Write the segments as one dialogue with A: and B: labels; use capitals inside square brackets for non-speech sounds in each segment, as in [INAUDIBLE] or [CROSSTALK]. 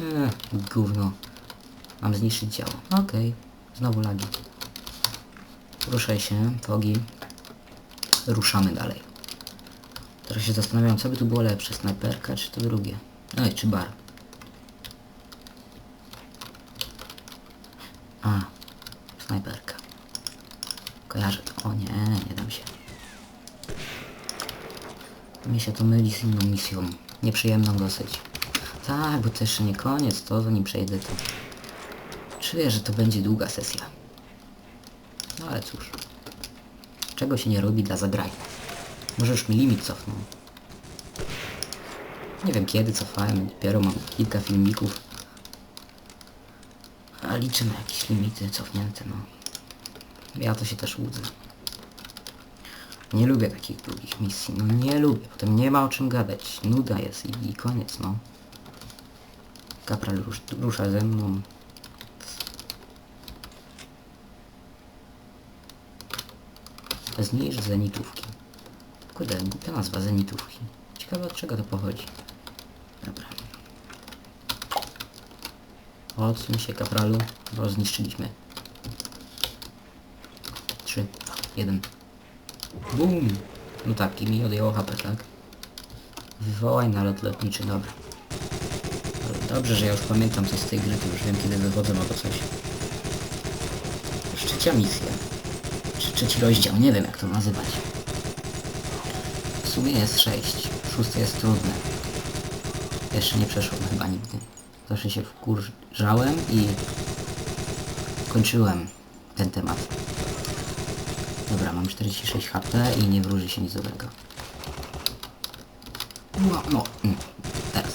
A: Eee, gówno. Mam zniszczyć działo. Okej. Znowu lagi. Ruszaj się, Fogi. Ruszamy dalej. Teraz się zastanawiam, co by tu było lepsze, snajperka czy to drugie? No i czy bar. A, snajperka. Kojarzę to. O nie, nie dam się. Mi się to myli z inną misją. Nieprzyjemną dosyć. Tak, bo to jeszcze nie koniec, to zanim przejdę to... Czuję, że to będzie długa sesja. No ale cóż. Czego się nie robi dla zagrania. Może już mi limit cofnął. Nie wiem kiedy cofałem, dopiero mam kilka filmików. A liczę na jakieś limity cofnięte, no. Ja to się też łudzę. Nie lubię takich długich misji, no nie lubię. Potem nie ma o czym gadać. Nuda jest i, i koniec, no. Kapral rusz, rusza ze mną. Zniszcz zenitówki. Kurde, głupia nazwa zenitówki. Ciekawe od czego to pochodzi. Dobra. Odsuń się kapralu, bo zniszczyliśmy. 3, 2, 1. Bum! No tak, i mi odjęło HP, tak? Wywołaj nalot lotniczy, dobra. Dobrze, że ja już pamiętam coś z tej gry, to już wiem kiedy wychodzą albo coś. Trzecia misja. Czy trzeci rozdział, nie wiem jak to nazywać. W sumie jest sześć. Szósty jest trudny. Jeszcze nie przeszłem chyba nigdy. Zawsze się wkurzałem i kończyłem ten temat. Dobra, mam 46 HP i nie wróży się nic dobrego. No, no, mm, teraz.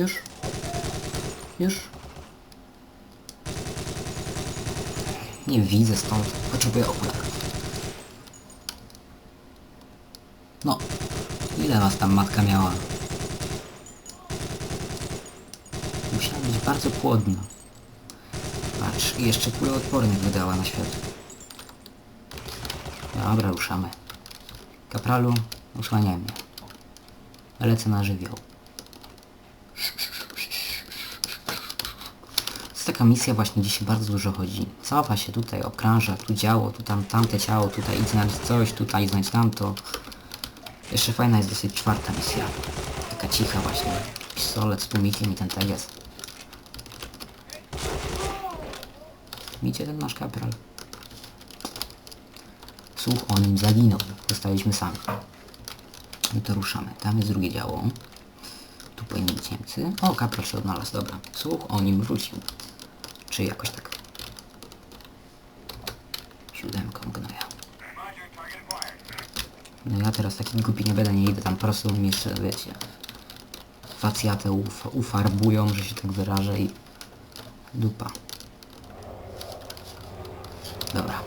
A: Już? Już? Nie widzę stąd. Potrzebuję okularów. No. Ile was tam matka miała? Musiała być bardzo płodna. Patrz, jeszcze kuloodpornych wydała na świat. Dobra, ruszamy. Kapralu, usłaniaj mnie. Lecę na żywioł. To jest taka misja właśnie, gdzie się bardzo dużo chodzi. Cofa się tutaj, okrąża, tu działo, tu tam tamte ciało, tutaj idź znaleźć coś, tutaj znaleźć tamto. Jeszcze fajna jest dosyć czwarta misja. Taka cicha właśnie. Pistolet z tłumikiem i ten teges. Micie ten nasz kapral. Słuch o nim zaginął. Zostaliśmy sami. No to ruszamy. Tam jest drugie działo. Tu powinni być Niemcy. O, kapral się odnalazł, dobra. Słuch o nim wrócił. Czy jakoś tak. Siódemką gnoja. No ja teraz taki głupi nie będę, nie idę tam po prostu jeszcze, wiecie, facjatę uf ufarbują, że się tak wyrażę i dupa. Dobra.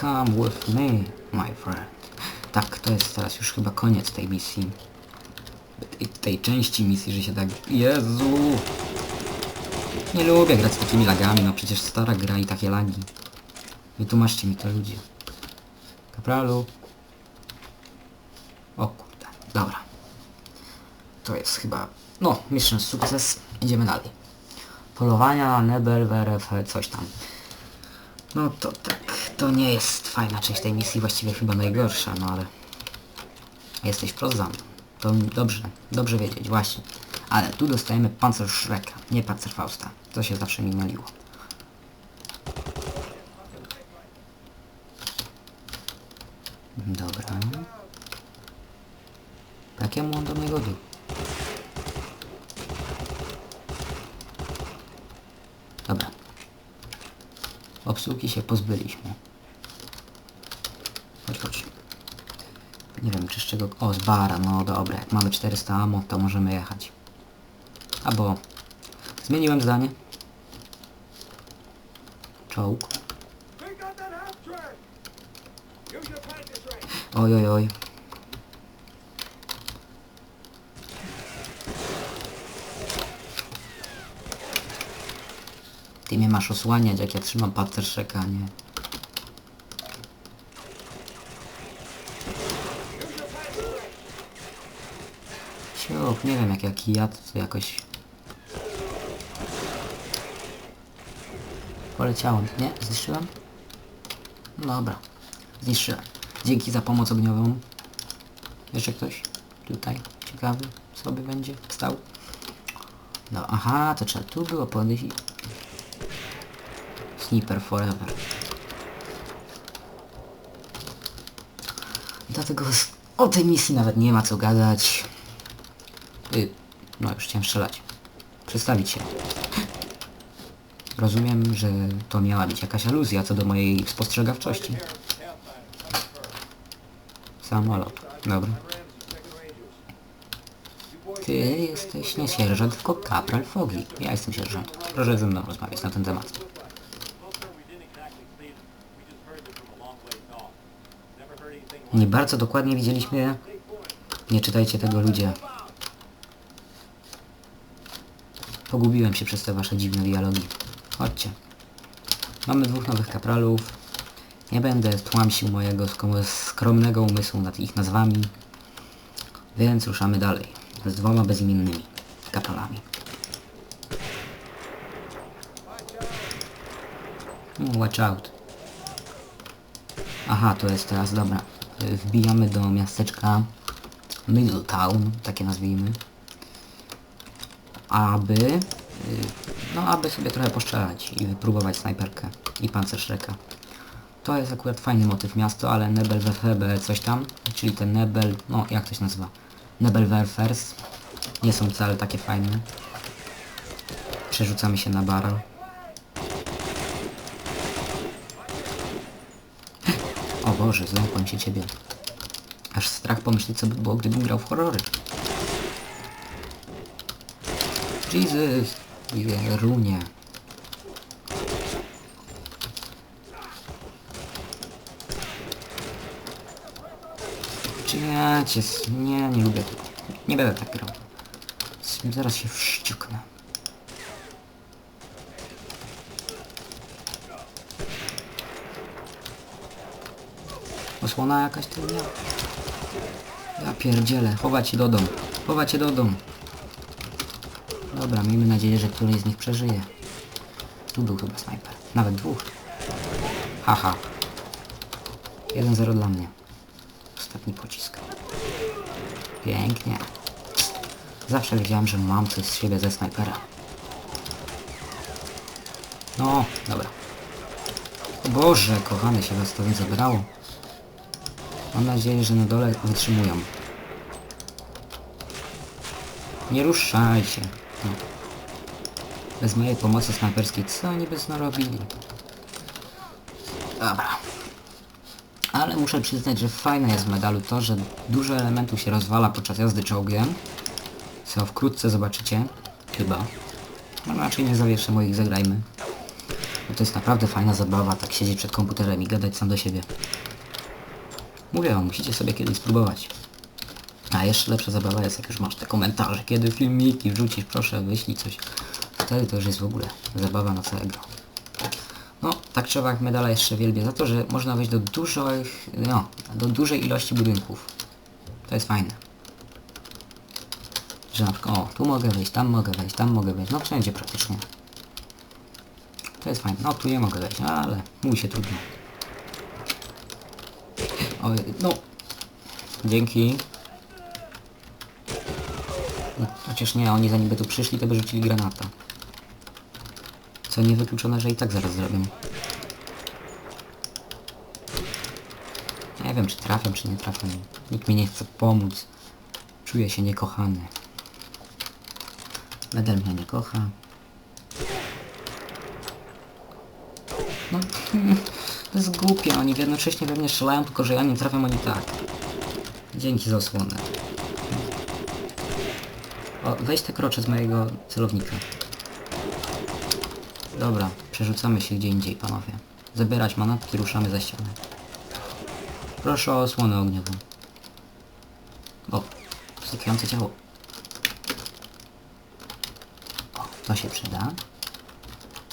A: Come with me, my friend. Tak, to jest teraz już chyba koniec tej misji. Tej, tej części misji, że się tak... Jezu! Nie lubię grać z takimi lagami, no przecież stara gra i takie lagi. Wytłumaczcie mi to ludzie. Kapralu. O kurde, dobra. To jest chyba... No, mission sukces. Idziemy dalej. Polowania na Nebel, WRF, coś tam. No to tak, to nie jest fajna część tej misji, właściwie chyba najgorsza, no ale... Jesteś wprost za mną. To dobrze, dobrze wiedzieć, właśnie. Ale tu dostajemy Panzerschrecka, nie Panzerfausta. To się zawsze mi myliło. Dobra. Jakiemu on do mojego dół? Dobra. Obsługi się pozbyliśmy. Nie wiem, czy z czego... O, z bara, no dobra. Jak mamy 400 ammo, to możemy jechać. Albo... Zmieniłem zdanie. Czołg. Oj, oj, oj. Ty mnie masz osłaniać, jak ja trzymam pancerszeka, nie? Nie wiem jak jaki jad, to jakoś... Poleciałem, nie? Zniszczyłem? No dobra, zniszczyłem. Dzięki za pomoc ogniową. Jeszcze ktoś? Tutaj, ciekawy sobie będzie stał. No, aha, to trzeba tu było podejść i... Sniper forever. Dlatego o tej misji nawet nie ma co gadać. Y, no już chciałem strzelać. Przedstawić się. Rozumiem, że to miała być jakaś aluzja co do mojej spostrzegawczości. Samolot. Dobra. Ty jesteś nie sierżant, tylko kapral Fogi. Ja jestem sierżant. Proszę ze mną rozmawiać na ten temat. Nie bardzo dokładnie widzieliśmy... Nie czytajcie tego ludzie. Pogubiłem się przez te wasze dziwne dialogi. Chodźcie. Mamy dwóch nowych kapralów. Nie będę tłamsił mojego skromnego umysłu nad ich nazwami. Więc ruszamy dalej. Z dwoma bezimiennymi kapralami. No, watch out. Aha, to jest teraz, dobra. Wbijamy do miasteczka Middletown, takie nazwijmy. Aby, y, no aby sobie trochę poszczelać i wypróbować snajperkę i pancerszreka. To jest akurat fajny motyw miasto, ale Nebel WFB coś tam, czyli ten Nebel, no jak to się nazywa? Nebel Warfares. Nie są wcale takie fajne. Przerzucamy się na barrel. O Boże, zląkłem się ciebie. Aż strach pomyśleć co by było, gdybym grał w horrory. Jesus! Czy ja cię... s- Nie, nie lubię tego. Nie będę tak grał. Zaraz się wściuknę. Osłona jakaś tu nie. Ja pierdzielę, chować się do domu. Chować się do domu. Dobra, miejmy nadzieję, że któryś z nich przeżyje. Tu był chyba snajper. Nawet dwóch. Haha. 1-0 dla mnie. Ostatni pocisk. Pięknie. Zawsze wiedziałem, że mam coś z siebie ze snajpera. No, dobra. O Boże, kochane się was to nie zabrało. Mam nadzieję, że na dole wytrzymują. Nie ruszaj się. No. Bez mojej pomocy snajperskiej, co oni by narobili? Dobra. Ale muszę przyznać, że fajne jest w medalu to, że dużo elementów się rozwala podczas jazdy czołgiem. Co wkrótce zobaczycie. Chyba. No raczej nie zawieszę moich zagrajmy. Bo to jest naprawdę fajna zabawa, tak siedzieć przed komputerem i gadać sam do siebie. Mówię wam, musicie sobie kiedyś spróbować. A jeszcze lepsza zabawa jest, jak już masz te komentarze, kiedy filmiki wrzucisz, proszę, wyślij coś. Wtedy to już jest w ogóle zabawa na całego. No, tak trzeba jak medala jeszcze wielbię za to, że można wejść do dużych, no, do dużej ilości budynków. To jest fajne. Że na przykład, o, tu mogę wejść, tam mogę wejść, tam mogę wejść, no wszędzie praktycznie. To jest fajne. No, tu nie mogę wejść, ale mówi się trudno. O, no. Dzięki. Chociaż nie, oni zanim by tu przyszli, to by rzucili granata. Co niewykluczone, że i tak zaraz zrobią. Nie wiem, czy trafiam, czy nie trafiam. Nikt mi nie chce pomóc. Czuję się niekochany. Medal mnie nie kocha. No, [LAUGHS] to jest głupie, oni jednocześnie we mnie strzelają, tylko że ja nie trafiam oni tak. Dzięki za osłonę. O, weź te krocze z mojego celownika. Dobra, przerzucamy się gdzie indziej, panowie. Zabierać manatki, ruszamy za ścianę. Proszę o osłonę ogniową. O, stykujące ciało. O, to się przyda.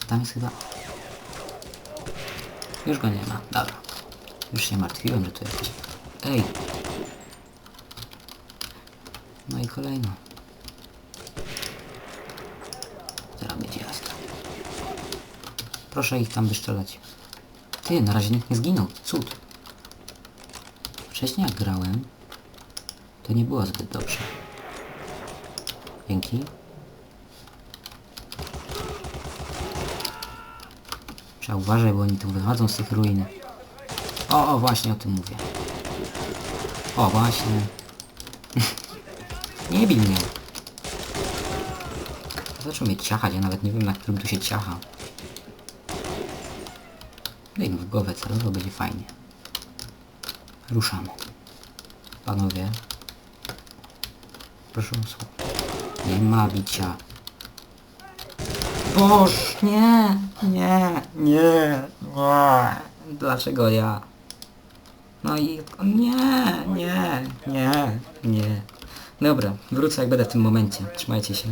A: Tam jest chyba... Już go nie ma, dobra. Już się martwiłem, że tu jakiś... Ej! No i kolejno. Proszę ich tam wystrzelać. Ty, na razie nikt nie zginął. Cud. Wcześniej jak grałem, to nie było zbyt dobrze. Dzięki. Trzeba uważać, bo oni tu wychodzą z tych ruin. O, o, właśnie o tym mówię. O, właśnie. [LAUGHS] nie bij mnie. Zaczął mnie ciachać, ja nawet nie wiem na którym tu się ciacha. Daj no w głowę celowo, będzie fajnie. Ruszamy. Panowie. Proszę o słowo. Nie ma bicia. Boż, nie, nie, nie, nie. Dlaczego ja? No i nie, nie, nie, nie. Dobra, wrócę jak będę w tym momencie. Trzymajcie się.